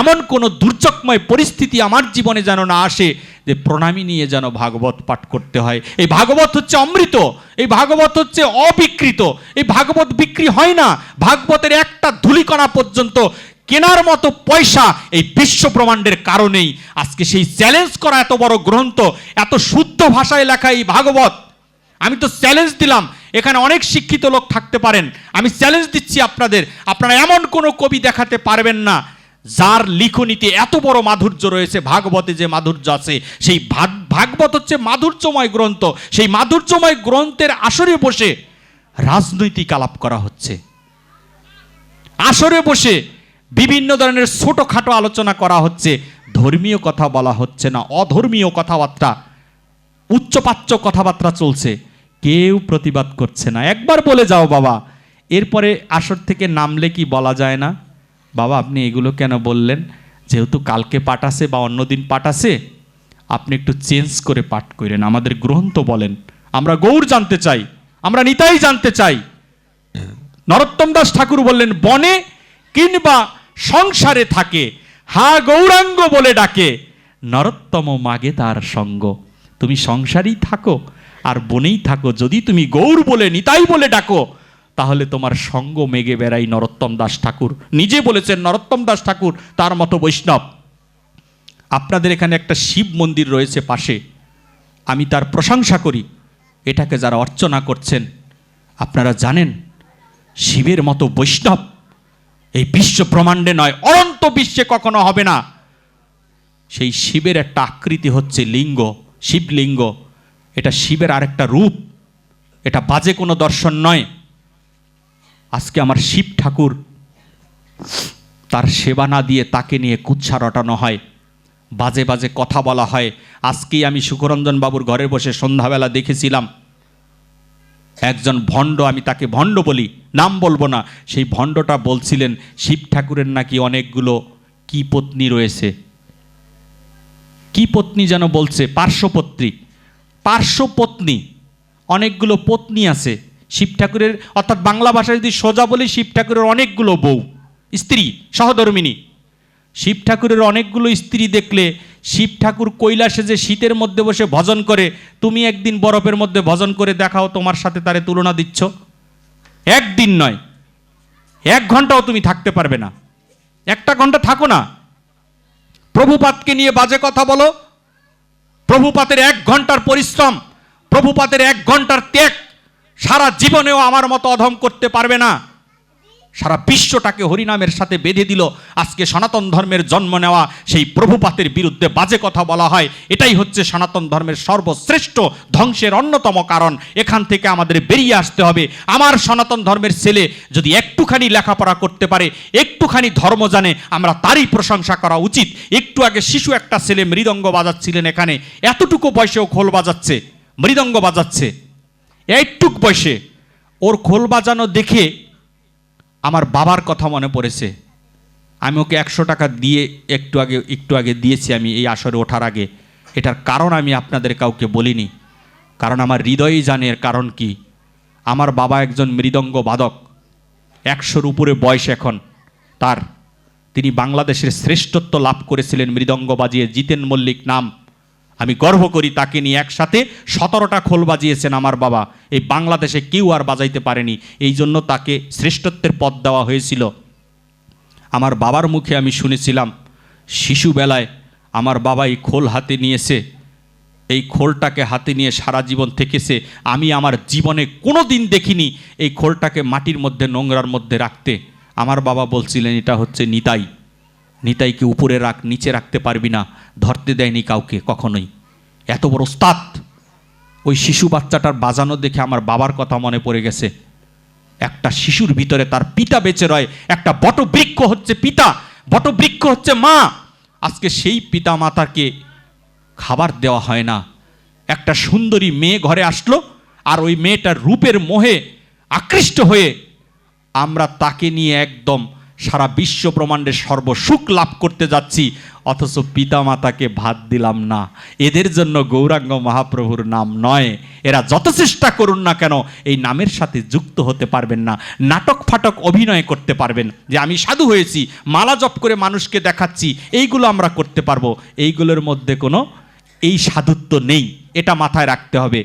এমন কোনো দুর্যোগময় পরিস্থিতি আমার জীবনে যেন না আসে যে প্রণামী নিয়ে যেন ভাগবত পাঠ করতে হয়। এই ভাগবত হচ্ছে অমৃত, এই ভাগবত হচ্ছে অবিকৃত, এই ভাগবত বিক্রি হয় না। ভাগবতের একটা ধুলিকণা পর্যন্ত কেনার মতো পয়সা এই বিশ্ব ব্রহ্মাণ্ডের কারণেই। আজকে সেই চ্যালেঞ্জ করা এত বড় গ্রন্থ, এত শুদ্ধ ভাষায় লেখা এই ভাগবত। আমি তো চ্যালেঞ্জ দিলাম, এখানে অনেক শিক্ষিত লোক থাকতে পারেন। আমি চ্যালেঞ্জ দিচ্ছি আপনাদের, আপনারা এমন কোনো কবি দেখাতে পারবেন না। যার লিখনীতে এত বড় মাধুর্য রয়েছে, ভাগবতে যে মাধুর্য আছে, সেই ভাগ- ভাগবত হচ্ছে মাধুর্যময় গ্রন্থ। সেই মাধুর্যময় গ্রন্থের আসরে বসে রাজনৈতিক আলাপ করা হচ্ছে। আসরে বসে বিভিন্ন ধরনের ছোটোখাটো আলোচনা করা হচ্ছে। ধর্মীয় কথা বলা হচ্ছে না, অধর্মীয় কথাবার্তা, উচ্চপাচ্য কথাবার্তা চলছে। কেউ প্রতিবাদ করছে না। একবার বলে যাও বাবা, এরপরে আসর থেকে নামলে কি বলা যায় না? বাবা, আপনি এগুলো কেন বললেন? যেহেতু কালকে পাঠাছে বা অন্যদিন পাঠাছে আপনি একটু চেঞ্জ করে পাঠ করেন। আমাদের গ্রন্থ বলেন, আমরা গৌর জানতে চাই, আমরা নিতাই জানতে চাই। নরোত্তম দাস ঠাকুর বললেন, বনে কিংবা সংসারে থাকে, হা গৌরাঙ্গ বলে ডাকে, নরোত্তম মাগে তার সঙ্গ। তুমি সংসারেই থাকো আর বনেই থাকো। যদি তুমি গৌর বলে, নিতাই বলে ডাকো তাহলে তোমার সঙ্গ মেগে বেড়াই নরোত্তম দাস ঠাকুর। নিজে বলেছেন, নরোত্তম দাস ঠাকুর, তার মতো বৈষ্ণব। আপনাদের এখানে একটা শিব মন্দির রয়েছে পাশে। আমি তার প্রশংসা করি। এটাকে যারা অর্চনা করছেন, আপনারা জানেন, শিবের মতো বৈষ্ণব এই বিশ্ব ব্রহ্মাণ্ডে নয়, অনন্ত বিশ্বে কখনো হবে না। সেই শিবের একটা আকৃতি হচ্ছে লিঙ্গ, শিবলিঙ্গ। এটা শিবের আরেকটা রূপ। এটা বাজে কোনো দর্শন নয়। আজকে আমার শিব ঠাকুর তার সেবা না দিয়ে তাকে নিয়ে কুচ্ছা রটানো হয়। বাজে বাজে কথা বলা হয়। আজকেই আমি সুখরঞ্জন বাবুর ঘরে বসে সন্ধ্যাবেলা দেখেছিলাম। একজন ভণ্ড, আমি তাকে ভণ্ড বলি, নাম বলব না। সেই ভণ্ডটা বলছিলেন, শিব ঠাকুরের নাকি অনেকগুলো কি পত্নী রয়েছে? কি পত্নী যেন বলছে? পার্শ্বপত্নী। পার্শ্বপত্নী? অনেকগুলো পত্নী আছে। শিব ঠাকুরের, অর্থাৎ বাংলা ভাষায় যদি সোজা বলি, শিব ঠাকুরের অনেকগুলো বউ, স্ত্রী, সহধর্মিনী। শিব ঠাকুরের অনেকগুলো স্ত্রী দেখলে শিব ঠাকুর কৈলাসে যে শীতের মধ্যে বসে ভজন করে, তুমি একদিন বরফের মধ্যে ভজন করে দেখাও, তোমার সাথে তারে তুলনা দিচ্ছ। একদিন নয়, এক ঘন্টাও তুমি থাকতে পারবে না। একটা ঘণ্টা থাকো না। প্রভুপাতকে নিয়ে বাজে কথা বলো। প্রভুপাতের এক ঘণ্টার পরিশ্রম, প্রভুপাতের এক ঘণ্টার ত্যাগ সারা জীবনেও আমার মতো অধম করতে পারবে না। সারা বিশ্বটাকে হরিনামের সাথে বেঁধে দিল। আজকে সনাতন ধর্মের জন্ম নেওয়া সেই প্রভুপাতের বিরুদ্ধে বাজে কথা বলা হয়। এটাই হচ্ছে সনাতন ধর্মের সর্বশ্রেষ্ঠ ধ্বংসের অন্যতম কারণ। এখান থেকে আমাদের বেরিয়ে আসতে হবে। আমার সনাতন ধর্মের ছেলে যদি একটুখানি লেখাপড়া করতে পারে, একটুখানি ধর্ম জানে, আমরা তারই প্রশংসা করা উচিত। একটু আগে শিশু একটা ছেলে মৃদঙ্গ বাজাচ্ছিলেন এখানে। এতটুকু বয়সেও খোল বাজাচ্ছে, মৃদঙ্গ বাজাচ্ছে। এইটুক বয়সে ওর খোল বাজানো দেখে আমার বাবার কথা মনে পড়েছে। আমি ওকে একশো টাকা দিয়ে একটু আগে একটু আগে দিয়েছি আমি এই আসরে ওঠার আগে। এটার কারণ আমি আপনাদের কাউকে বলিনি। কারণ আমার হৃদয়ই জানে এর কারণ কি। আমার বাবা একজন মৃদঙ্গ বাদক। একশোর উপরে বয়স এখন। তার, তিনি বাংলাদেশের শ্রেষ্ঠত্ব লাভ করেছিলেন মৃদঙ্গ বাজিয়ে। জিতেন মল্লিক নাম। আমি গর্ব করি তাকে নিয়ে একসাথে সতেরোটা খোল বাজিয়েছেন আমার বাবা। এই বাংলাদেশে কেউ আর বাজাইতে পারেনি। এই জন্য তাকে শ্রেষ্ঠত্বের পদ দেওয়া হয়েছিল। আমার বাবার মুখে আমি শুনেছিলাম, শিশুবেলায় আমার বাবা এই খোল হাতে নিয়েছে। এই খোলটাকে হাতে নিয়ে সারা জীবন থেকেছে। আমি আমার জীবনে কোনো দিন দেখিনি এই খোলটাকে মাটির মধ্যে, নোংরার মধ্যে রাখতে। আমার বাবা বলছিলেন, এটা হচ্ছে নিতাই। নিতাইকে উপরে রাখ, নিচে রাখতে পারবি না, ধরতে দেয়নি কাউকে কখনোই। এত বড় ওস্তাদ! ওই শিশু বাচ্চাটার বাজানো দেখে আমার বাবার কথা মনে পড়ে গেছে। একটা শিশুর ভিতরে তার পিতা বেঁচে রয়, একটা বটবৃক্ষ হচ্ছে পিতা, বটবৃক্ষ হচ্ছে মা। আজকে সেই পিতা মাতাকে খাবার দেওয়া হয় না। একটা সুন্দরী মেয়ে ঘরে আসলো, আর ওই মেয়েটার রূপের মোহে আকৃষ্ট হয়ে আমরা তাকে নিয়ে একদম সারা বিশ্ব ব্রহ্মাণ্ডের সর্বসুখ লাভ করতে যাচ্ছি, অথচ পিতামাতাকে ভাত দিলাম না। এদের জন্য গৌরাঙ্গ মহাপ্রভুর নাম নয়। এরা যত চেষ্টা করুন না কেন, এই নামের সাথে যুক্ত হতে পারবেন না। নাটক ফাটক অভিনয় করতে পারবেন। যে আমি সাধু হয়েছি, মালা জপ করে মানুষকে দেখাচ্ছি, এইগুলো আমরা করতে পারব। এইগুলোর মধ্যে কোনো, এই সাধুত্ব নেই। এটা মাথায় রাখতে হবে।